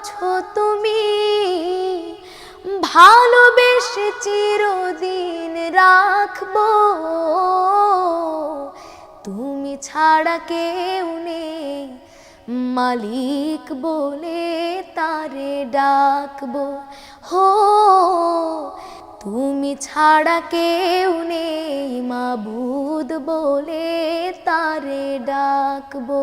আছো তুমি। ভালোবেসে চিরদিন রাখব। তুমি ছাড়া কেউ নেই। মালিক বলে তারে ডাকবো। হো, তুমি ছাড়া কেউ নেই। মাবুদ বলে তারে ডাকবো।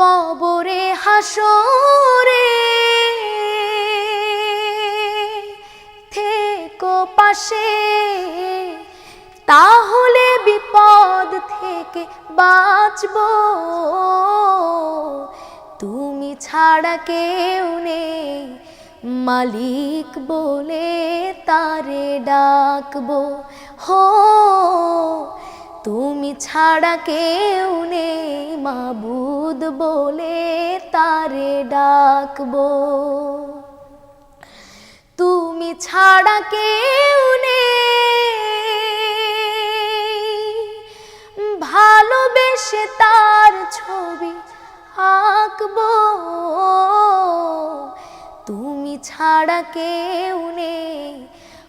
কবরে হাসরে থেকো পাশে, তাহলে বিপদ থেকে বাঁচবো। তুমি ছাড়া কেউ নেই, মালিক বলে তারে ডাকবো। হো ছাড়া কেউ নেই। মাবুদ বলে তারে ডাকবো। তুমি ছাড়া কেউ নেই। ভালোবেসে তার ছবি আঁকবো। তুমি ছাড়া কেউ নেই।